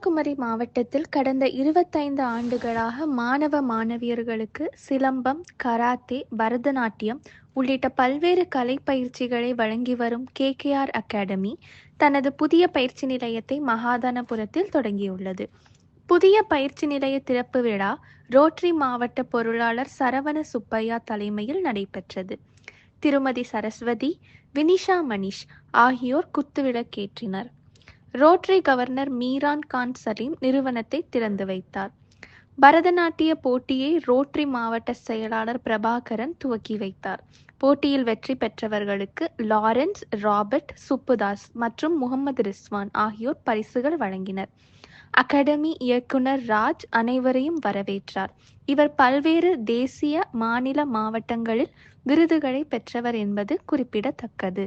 கன்னியாகுமரி மாவட்டத்தில் கடந்த இருபத்தைந்து ஆண்டுகளாக மாணவ மாணவியர்களுக்கு சிலம்பம் கராத்தே பரதநாட்டியம் உள்ளிட்ட பல்வேறு கலை பயிற்சிகளை வழங்கி வரும் கேகேஆர் அகாடமி தனது புதிய பயிற்சி நிலையத்தை மகாதானபுரத்தில் தொடங்கியுள்ளது. புதிய பயிற்சி நிலைய திறப்பு விழா ரோட்டரி மாவட்ட பொருளாளர் சரவண சுப்பையா தலைமையில் நடைபெற்றது. திருமதி சரஸ்வதி வினிஷா மணிஷ் ஆகியோர் குத்துவிளக்கேற்றினர். ரோட்டரி கவர்னர் மீரான் கான் சலீம் நிறுவனத்தை திறந்து வைத்தார். பரதநாட்டிய போட்டியை ரோட்டரி மாவட்ட செயலாளர் பிரபாகரன் துவக்கி வைத்தார். போட்டியில் வெற்றி பெற்றவர்களுக்கு லாரன்ஸ் ராபர்ட் சுப்புதாஸ் மற்றும் முகமது ரிஸ்வான் ஆகியோர் பரிசுகள் வழங்கினர். அகாடமி இயக்குனர் ராஜ் அனைவரையும் வரவேற்றார். இவர் பல்வேறு தேசிய மாநில மாவட்டங்களில் விருதுகளை பெற்றவர் என்பது குறிப்பிடத்தக்கது.